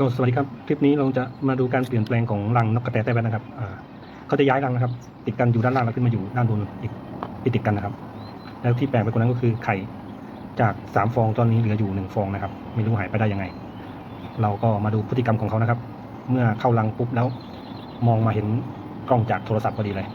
ก็สวัสดีครับ คลิปนี้เราจะมาดูการเปลี่ยนแปลงของรังนกกระแตไต้แวันนะครับเขาจะย้ายรังนะครับ ติดกันอยู่ด้านล่างแล้วขึ้นมาอยู่ด้านบนอีกติดกันนะครับ แล้วที่แปลกไปกว่านั้นก็คือไข่จากสามฟองตอนนี้เหลืออยู่หนึ่งฟองนะครับ ไม่รู้หายไปได้ยังไง เราก็มาดูพฤติกรรมของเขานะครับ เมื่อเข้ารังปุ๊บแล้ว มองมาเห็นกล้องจากโทรศัพท์พอดีเลย